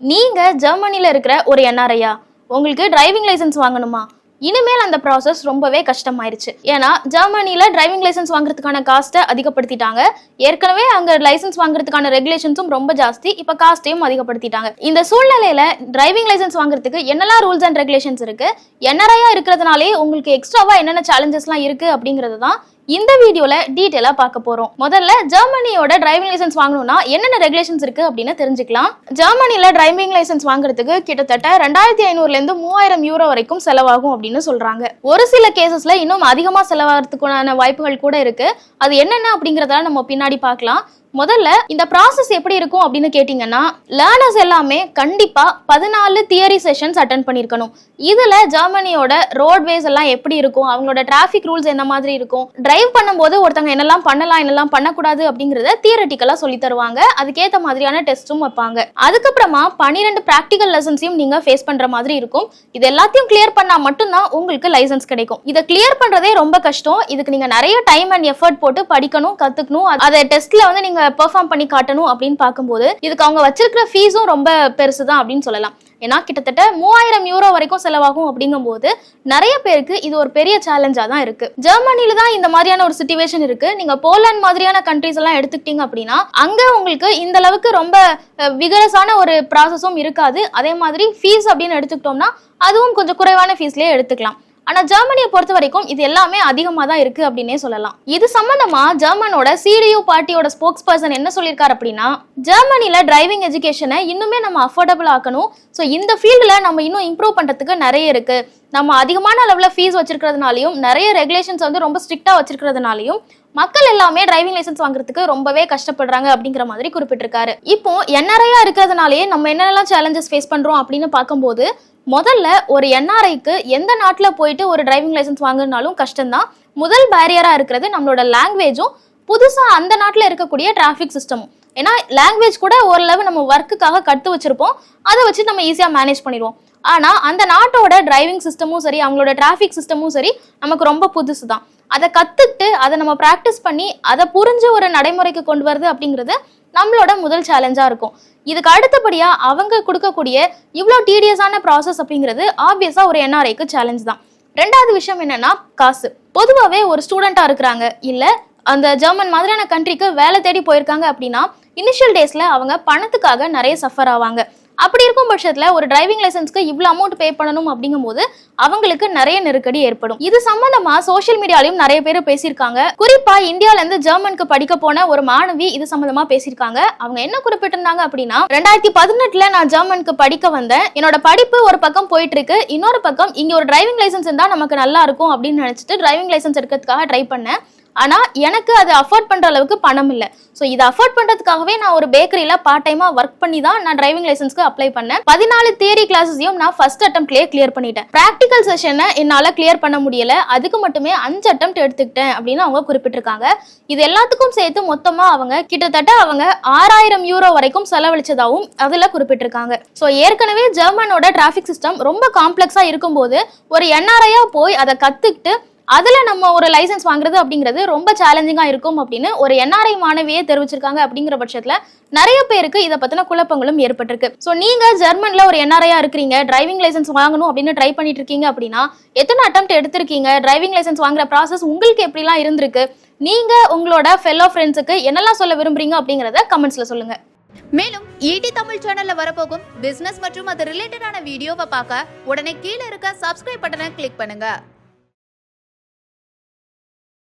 நீங்க ஜெர்மனில இருக்கிற ஒரு என்ஆர்ஐயா உங்களுக்கு டிரைவிங் லைசன்ஸ் வாங்கணுமா? இனிமேல் அந்த ப்ராசஸ் ரொம்பவே கஷ்டமாயிருச்சு. ஏன்னா ஜெர்மனியில் டிரைவிங் லைசென்ஸ் வாங்குறதுக்கான காஸ்ட்டை அதிகப்படுத்திட்டாங்க. ஏற்கனவே அங்க லைசன்ஸ் வாங்குறதுக்கான ரெகுலேஷன்ஸும் ரொம்ப ஜாஸ்தி. இப்ப காஸ்ட்டையும் அதிகப்படுத்திட்டாங்க. இந்த சூழ்நிலையில டிரைவிங் லைசன்ஸ் வாங்குறதுக்கு என்னெல்லாம் ரூல்ஸ் அண்ட் ரெகுலேஷன்ஸ் இருக்கு? என்ஆர்ஐயா இருக்கிறதுனாலே உங்களுக்கு எக்ஸ்ட்ராவா என்னென்ன சேலஞ்சஸ்லாம் இருக்கு அப்படிங்கிறது தான் இந்த வீடியோல டீட்டெயிலா பார்க்க போறோம். முதல்ல ஜெர்மனியோட டிரைவிங் லைசென்ஸ் வாங்கணும்னா என்னென்ன ரெகுலேஷன்ஸ் இருக்கு அப்படின்னு தெரிஞ்சுக்கலாம். ஜெர்மனில டிரைவிங் லைசென்ஸ் வாங்குறதுக்கு கிட்டத்தட்ட ரெண்டாயிரத்தி ஐநூறுல இருந்து மூவாயிரம் யூரோ வரைக்கும் செலவாகும் அப்படின்னு சொல்றாங்க. ஒரு சில கேசஸ்ல இன்னும் அதிகமா செலவாகிறதுக்கான வாய்ப்புகள் கூட இருக்கு. அது என்னென்ன அப்படிங்கறதெல்லாம் நம்ம பின்னாடி பார்க்கலாம். முதல்ல இந்த ப்ராசஸ் எப்படி இருக்கும் அப்படின்னு கேட்டிங்கன்னா லேர்னர்ஸ் எல்லாமே கண்டிப்பாக பதினாலு தியரி செஷன்ஸ் அட்டன் பண்ணியிருக்கணும். இதில் ஜெர்மனியோட ரோட்வேஸ் எல்லாம் எப்படி இருக்கும் அவங்களோட டிராஃபிக் ரூல்ஸ் என்ன மாதிரி இருக்கும் டிரைவ் பண்ணும்போது ஒருத்தவங்க என்னெல்லாம் பண்ணலாம் என்னெல்லாம் பண்ணக்கூடாது அப்படிங்கிறத தியரட்டிக்கலாக சொல்லி தருவாங்க. அதுக்கேற்ற மாதிரியான டெஸ்ட்டும் வைப்பாங்க. அதுக்கப்புறமா பன்னிரெண்டு ப்ராக்டிக்கல் லெசன்ஸையும் நீங்கள் ஃபேஸ் பண்ணுற மாதிரி இருக்கும். இது எல்லாத்தையும் கிளியர் பண்ணால் மட்டும்தான் உங்களுக்கு லைசன்ஸ் கிடைக்கும். இதை கிளியர் பண்ணுறதே ரொம்ப கஷ்டம். இதுக்கு நீங்கள் நிறைய டைம் அண்ட் எஃபர்ட் போட்டு படிக்கணும் கற்றுக்கணும் அதை டெஸ்ட்டில் வந்து நீங்கள் பெர்ஃபார்ம் பண்ணி காட்டணும் அப்படின்னு பார்க்கும்போது இதுக்கு அவங்க வச்சிருக்கிற ஃபீஸும் ரொம்ப பெருசு தான் அப்படின்னு சொல்லலாம். ஏன்னா கிட்டத்தட்ட மூவாயிரம் யூரோ வரைக்கும் செலவாகும் அப்படிங்கும்போது நிறைய பேருக்கு இது ஒரு பெரிய சேலஞ்சா தான் இருக்கு. ஜெர்மனில தான் இந்த மாதிரியான ஒரு சுச்சுவேஷன் இருக்கு. நீங்க போலாந்து மாதிரியான கண்ட்ரிஸ் எல்லாம் எடுத்துக்கிட்டீங்க அப்படின்னா அங்க உங்களுக்கு இந்த அளவுக்கு ரொம்ப விகரஸான ஒரு ப்ராசஸும் இருக்காது. அதே மாதிரி ஃபீஸ் அப்படின்னு எடுத்துக்கிட்டோம்னா அதுவும் கொஞ்சம் குறைவான ஃபீஸ்லயே எடுத்துக்கலாம். ஆனா ஜெர்மனியை பொறுத்த வரைக்கும் இது எல்லாமே அதிகமா தான் இருக்கு அப்படின்னே சொல்லலாம். இது சம்பந்தமா ஜெர்மனோட சிடியூ பார்ட்டியோட ஸ்போக்ஸ் பர்சன் என்ன சொல்லியிருக்காரு அப்படின்னா ஜெர்மனில டிரைவிங் எஜுகேஷனை இன்னுமே நம்ம அஃபோர்டபுள் ஆக்கணும். ஸோ இந்த ஃபீல்டில் நம்ம இன்னும் இம்ப்ரூவ் பண்ணுறதுக்கு நிறைய இருக்கு. நம்ம அதிகமான அளவில் ஃபீஸ் வச்சிருக்கிறதுனாலையும் நிறைய ரெகுலேஷன்ஸ் வந்து ரொம்ப ஸ்ட்ரிக்டாக வச்சிருக்கிறதுனாலையும் மக்கள் எல்லாமே டிரைவிங் லைசென்ஸ் வாங்குறதுக்கு ரொம்பவே கஷ்டப்படுறாங்க அப்படிங்கிற மாதிரி குறிப்பிட்டிருக்காரு. இப்போ என்ஆர்ஐயா இருக்கிறதுனாலே நம்ம என்னென்னலாம் சேலஞ்சஸ் ஃபேஸ் பண்றோம் அப்படின்னு பார்க்கும்போது முதல்ல ஒரு என்ஆர்ஐக்கு எந்த நாட்டில் போயிட்டு ஒரு டிரைவிங் லைசென்ஸ் வாங்குனாலும் கஷ்டம்தான். முதல் பேரியராக இருக்கிறது நம்மளோட லாங்குவேஜும் புதுசாக அந்த நாட்டில் இருக்கக்கூடிய டிராஃபிக் சிஸ்டமும் ஏன்னா லாங்குவேஜ் கூட ஓரளவு நம்ம ஒர்க்குக்காக கற்று வச்சுருப்போம். அதை வச்சு நம்ம ஈஸியாக மேனேஜ் பண்ணிடுவோம். ஆனா அந்த நாட்டோட டிரைவிங் சிஸ்டமும் சரி அவங்களோட டிராஃபிக் சிஸ்டமும் சரி நமக்கு ரொம்ப புதுசு தான் அதை கத்துக்கிட்டு அதை நம்ம ப்ராக்டிஸ் பண்ணி அதை புரிஞ்சு ஒரு நடைமுறைக்கு கொண்டு வருது அப்படிங்கிறது நம்மளோட முதல் சேலஞ்சா இருக்கும். இதுக்கு அடுத்தபடியா அவங்க கொடுக்கக்கூடிய இவ்வளோ டீடியஸான ப்ராசஸ் அப்படிங்கிறது ஆப்வியஸா ஒரு என்ஆர்ஐக்கு சேலஞ்ச் தான். ரெண்டாவது விஷயம் என்னன்னா காசு. பொதுவாகவே ஒரு ஸ்டூடெண்டா இருக்கிறாங்க இல்ல அந்த ஜெர்மன் மாதிரியான கண்ட்ரிக்கு வேலை தேடி போயிருக்காங்க அப்படின்னா இனிஷியல் டேஸ்ல அவங்க பணத்துக்காக நிறைய சஃபர் ஆவாங்க. அப்படி இருக்கும் பட்சத்துல ஒரு டிரைவிங் லைசன்ஸ்க்கு இவ்வளவு அமௌண்ட் பே பண்ணணும் அப்படிங்கும்போது அவங்களுக்கு நிறைய நெருக்கடி ஏற்படும். இது சம்பந்தமா சோஷியல் மீடியாலையும் நிறைய பேர் பேசியிருக்காங்க. குறிப்பா இந்தியால இருந்து ஜெர்மனுக்கு படிக்க போன ஒரு மாணவி இது சம்பந்தமா பேசியிருக்காங்க. அவங்க என்ன குறிப்பிட்டிருந்தாங்க அப்படின்னா ரெண்டாயிரத்தி பதினெட்டுல நான் ஜெர்மனுக்கு படிக்க வந்தேன். என்னோட படிப்பு ஒரு பக்கம் போயிட்டு இருக்கு இன்னொரு பக்கம் இங்க ஒரு டிரைவிங் லைசன்ஸ் இருந்தா நமக்கு நல்லா இருக்கும் அப்படின்னு நினைச்சிட்டு டிரைவிங் லைசன்ஸ் எடுக்கிறதுக்காக ட்ரை பண்ணேன். ஆனால் எனக்கு அது அஃபோர்ட் பண்ணுற அளவுக்கு பணம் இல்லை. ஸோ இதை அஃபோர்ட் பண்ணுறதுக்காகவே நான் ஒரு பேக்கரியில் பார்ட் டைமாக ஒர்க் பண்ணி தான் நான் டிரைவிங் லைசன்ஸ்க்கு அப்ளை பண்ணேன். பதினாலு தியரி கிளாஸஸையும் நான் ஃபர்ஸ்ட் அட்டம்ப்ட்லேயே கிளியர் பண்ணிட்டேன். ப்ராக்டிகல் செஷனை என்னால் கிளியர் பண்ண முடியல. அதுக்கு மட்டுமே அஞ்சு அட்டம்ப்ட் எடுத்துக்கிட்டேன் அப்படின்னு அவங்க குறிப்பிட்டிருக்காங்க. இது எல்லாத்துக்கும் சேர்த்து மொத்தமாக அவங்க கிட்டத்தட்ட அவங்க ஆறாயிரம் யூரோ வரைக்கும் செலவழிச்சதாகவும் அதில் குறிப்பிட்டிருக்காங்க. ஸோ ஏற்கனவே ஜெர்மனோட டிராஃபிக் சிஸ்டம் ரொம்ப காம்ப்ளெக்ஸாக இருக்கும்போது ஒரு என்ஆர்ஐயாக போய் அதை கற்றுக்கிட்டு அதுல நம்ம ஒரு லைசென்ஸ் வாங்குறது அப்படிங்கிறது ரொம்ப சேலஞ்சிங்கா இருக்கும் அப்படின்னு ஒரு என்ஆர்ஐ மாணவியே தெரிவிச்சிருக்காங்க அப்படிங்கிற பட்சத்துல நிறைய பேருக்கு இதை பத்தின குழப்பங்களும் ஏற்பட்டிருக்கு. ஸோ நீங்க ஜெர்மன்ல ஒரு என்ஆர்ஐயா இருக்கிறீங்க டிரைவிங் லைசென்ஸ் வாங்கணும் அப்படின்னு ட்ரை பண்ணிட்டு இருக்கீங்க அப்படின்னா எத்தனை அட்டம் எடுத்திருக்கீங்க டிரைவிங் லைசன்ஸ் வாங்குற ப்ராசஸ் உங்களுக்கு எப்படிலாம் இருந்திருக்கு நீங்க உங்களோட ஃபெல்லோ ஃப்ரெண்ட்ஸுக்கு என்னெல்லாம் சொல்ல விரும்புறீங்க அப்படிங்கறத கமெண்ட்ஸ்ல சொல்லுங்க. மேலும் ஈடி தமிழ் சேனல்ல வரப்போகும் பிசினஸ் மற்றும் அது ரிலேட்டடான வீடியோவை பார்க்க உடனே கீழே இருக்க சப்ஸ்கிரைப் பட்டனை கிளிக் பண்ணுங்க.